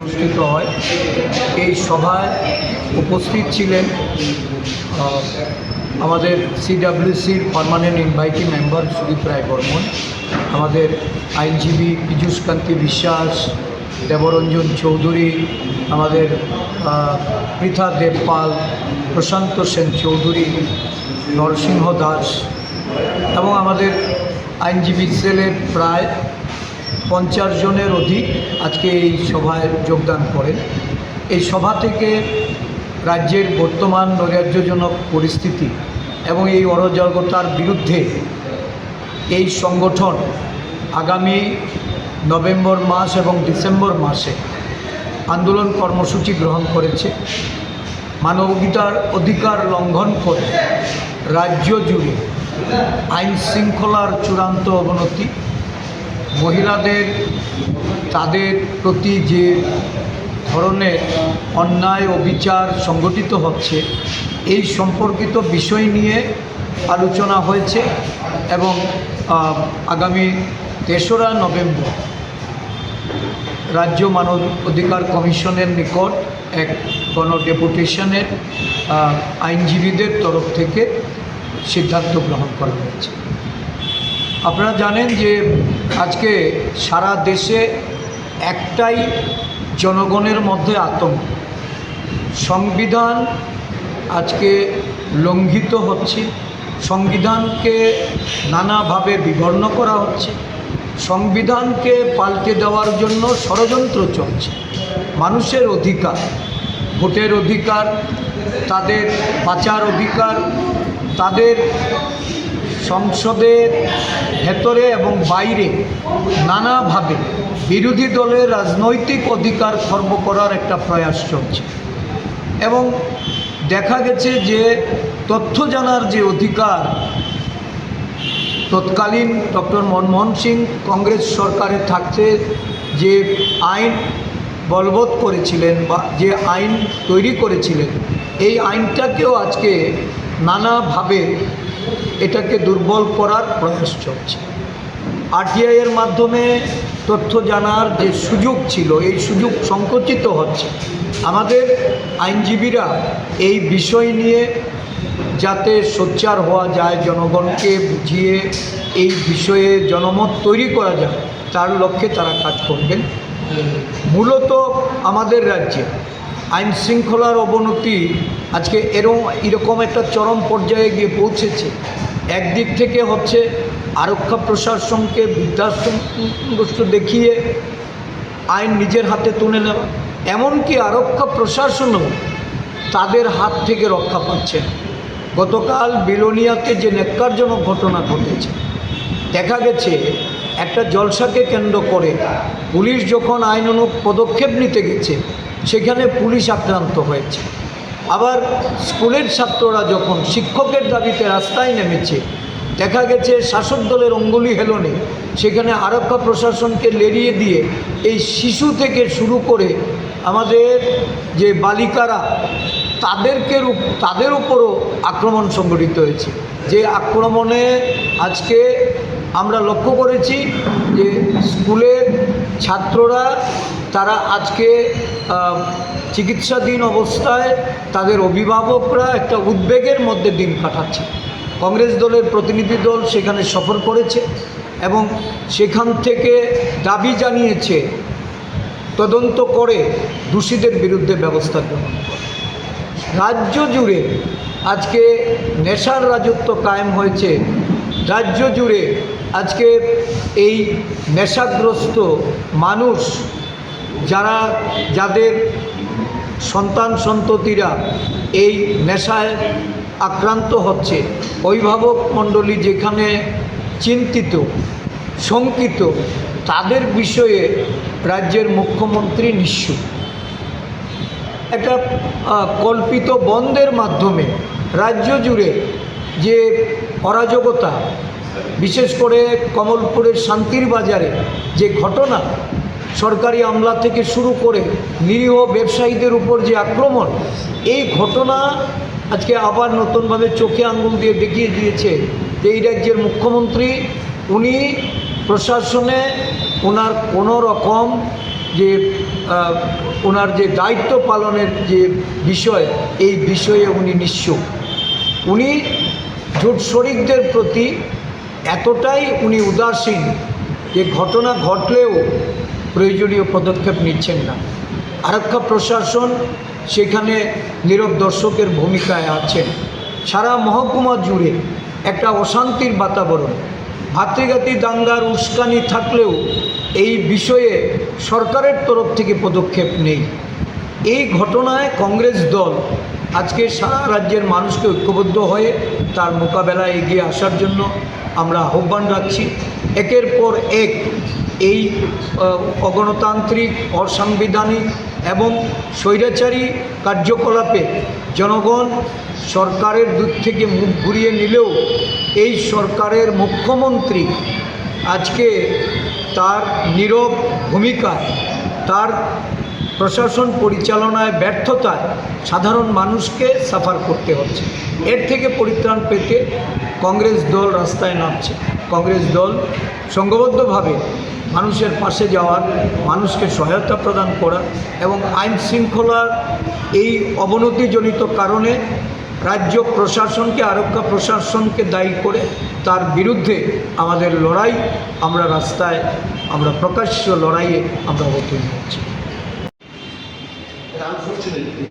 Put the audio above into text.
অনুষ্ঠিত হয়। এই সভায় উপস্থিত ছিলেন আমাদের সিডাব্লিউসির permanent invitee member Sudip Roy Barman, আমাদের আইনজীবী পীযুষকান্তি বিশ্বাস, দেবরঞ্জন চৌধুরী, আমাদের পৃথা দেবপাল, প্রশান্ত সেন চৌধুরী, নরসিংহ দাস এবং আমাদের আইনজীবী সেলের প্রায় পঞ্চাশ জনের অধিক আজকে এই সভায় যোগদান করেন। এই সভা থেকে রাজ্যের বর্তমান নৈরাজ্যজনক পরিস্থিতি এবং এই অরাজকতার বিরুদ্ধে এই সংগঠন আগামী নভেম্বর মাস এবং ডিসেম্বর মাসে আন্দোলন কর্মসূচি গ্রহণ করেছে। মানবিকতার অধিকার লঙ্ঘন করে রাজ্য জুড়ে আইন শৃঙ্খলার চূড়ান্ত অবনতি মহিলাদের তাদের প্রতি যে ধরনের অন্যায় ও বিচার সংগঠিত হচ্ছে এই সম্পর্কিত বিষয় নিয়ে আলোচনা হয়েছে এবং আগামী তেসরা নভেম্বর রাজ্য মানব অধিকার কমিশনের নিকট এক গণডেপুটেশনের আহ, আইনজীবীদের তরফ থেকে সিদ্ধান্ত গ্রহণ করা হয়েছে। আপনারা জানেন যে আজকে সারা দেশে একটাই জনগণের মধ্যে আতঙ্ক। সংবিধান আজকে লঙ্ঘিত হচ্ছে, সংবিধানকে নানাভাবে বিবর্ণ করা হচ্ছে, সংবিধানকে পাল্টে দেওয়ার জন্য ষড়যন্ত্র চলছে। মানুষের অধিকার, ভোটের অধিকার, তাদের বাঁচার অধিকার, তাদের সংসদের ভেতরে এবং বাইরে নানাভাবে বিরোধী দলের রাজনৈতিক অধিকার খর্ব করার একটা প্রয়াস চলছে। এবং দেখা গেছে যে তথ্য জানার যে অধিকার তৎকালীন ডক্টর মনমোহন সিং কংগ্রেস সরকারে থাকতে যে আইন বলবৎ করেছিলেন বা যে আইন তৈরি করেছিলেন, এই আইনটাকেও আজকে নানাভাবে এটাকে দুর্বল করার প্রয়াস চলছে। আরটিআই এর মাধ্যমে তথ্য জানার যে সুযোগ ছিল, এই সুযোগ সংকুচিত হচ্ছে। আমাদের আইনজীবীরা এই বিষয় নিয়ে যাতে সোচ্চার হওয়া যায়, জনগণকে বুঝিয়ে এই বিষয়ে জনমত তৈরি করা যায়, তার লক্ষ্যে তারা কাজ করবেন। মূলত আমাদের রাজ্যে আইন শৃঙ্খলার অবনতি আজকে এরম, এরকম একটা চরম পর্যায়ে গিয়ে পৌঁছেছে। একদিক থেকে হচ্ছে আরক্ষা প্রশাসনকে বৃদ্ধাশ্রমগ্রস্ত দেখিয়ে আইন নিজের হাতে তুলে নেওয়া, এমনকি আরক্ষা প্রশাসনও তাদের হাত থেকে রক্ষা পাচ্ছে। গতকাল বিলোনিয়াতে যে নেককারজনক ঘটনা ঘটেছে, দেখা গেছে একটা জলসাকে কেন্দ্র করে পুলিশ যখন আইনানুগ পদক্ষেপ নিতে গেছে, সেখানে পুলিশ আক্রান্ত হয়েছে আবার স্কুলের ছাত্ররা যখন শিক্ষকের দাবিতে রাস্তায় নেমেছে, দেখা গেছে শাসক দলের অঙ্গুলি হেলনে, সেখানে আরক্ষা প্রশাসনকে লেরিয়ে দিয়ে এই শিশু থেকে শুরু করে আমাদের যে বালিকারা, তাদেরকে তাদের উপরও আক্রমণ সংঘটিত হয়েছে। যে আক্রমণে আজকে আমরা লক্ষ্য করেছি যে স্কুলের ছাত্ররা তারা আজকে চিকিৎসাধীন অবস্থায় তাদের অভিভাবকরা একটা উদ্বেগের মধ্যে দিন কাটাচ্ছে। কংগ্রেস দলের প্রতিনিধি দল সেখানে সফর করেছে এবং সেখান থেকে দাবি জানিয়েছে, তদন্ত করে দোষীদের বিরুদ্ধে ব্যবস্থা গ্রহণ করে। রাজ্য জুড়ে আজকে নেশার রাজত্ব কায়েম হয়েছে। রাজ্য জুড়ে আজকে এই নেশাগ্রস্ত মানুষ যারা, যাদের সন্তান সন্ততিরা এই নেশায় আক্রান্ত হচ্ছে, অভিভাবক মণ্ডলী যেখানে চিন্তিত, শঙ্কিত, তাদের বিষয়ে রাজ্যের মুখ্যমন্ত্রী নিশ্চুপ। একটা কল্পিত বন্ধের মাধ্যমে রাজ্য জুড়ে যে অরাজকতা, বিশেষ করে কমলপুরের শান্তির বাজারে যে ঘটনা সরকারি আমলা থেকে শুরু করে নিরীহ ব্যবসায়ীদের উপর যে আক্রমণ, এই ঘটনা আজকে আবার নতুনভাবে চোখে আঙ্গুল দিয়ে দেখিয়ে দিয়েছে যে এই রাজ্যের মুখ্যমন্ত্রী, উনি প্রশাসনে ওনার কোনো রকম যে ওনার যে দায়িত্ব পালনের যে বিষয়, এই বিষয়ে উনি নিঃস্ব উনি জোট শরিকদের প্রতি এতটাই উনি উদাসীন যে ঘটনা ঘটলেও প্রয়োজনীয় পদক্ষেপ নিচ্ছেন না। আরক্ষা প্রশাসন সেখানে নীরব দর্শকের ভূমিকায় আছেন। সারা মহকুমা জুড়ে একটা অশান্তির বাতাবরণ। ভাতৃঘাতী দাঙ্গার উস্কানি থাকলেও এই বিষয়ে সরকারের তরফ থেকে পদক্ষেপ নেই। এই ঘটনায় কংগ্রেস দল আজকে সারা রাজ্যের মানুষকে ঐক্যবদ্ধ হয়ে তার মোকাবেলায় এগিয়ে আসার জন্য আমরা আহ্বান রাখছি। একের পর এক এই অগণতান্ত্রিক, অসাংবিধানিক এবং স্বৈরাচারী কার্যকলাপে জনগণ সরকারের দিক থেকে মুখ ঘুরিয়ে নিলেও এই সরকারের মুখ্যমন্ত্রী আজকে তার নীরব ভূমিকায়, তার প্রশাসন পরিচালনায় ব্যর্থতায় সাধারণ মানুষকে সাফার করতে হচ্ছে। এর থেকে পরিত্রাণ পেতে কংগ্রেস দল রাস্তায় নামছে। কংগ্রেস দল সংঘবদ্ধভাবে মানুষের পাশে যাওয়ার, মানুষকে সহায়তা প্রদান করা এবং আইন শৃঙ্খলার এই অবনতিজনিত কারণে রাজ্য প্রশাসনকে, আরক্ষা প্রশাসনকে দায়ী করে তার বিরুদ্ধে আমাদের লড়াই আমরা রাস্তায়, আমরা প্রকাশ্য লড়াইয়ে আমরা অবতীর্ণ হচ্ছি।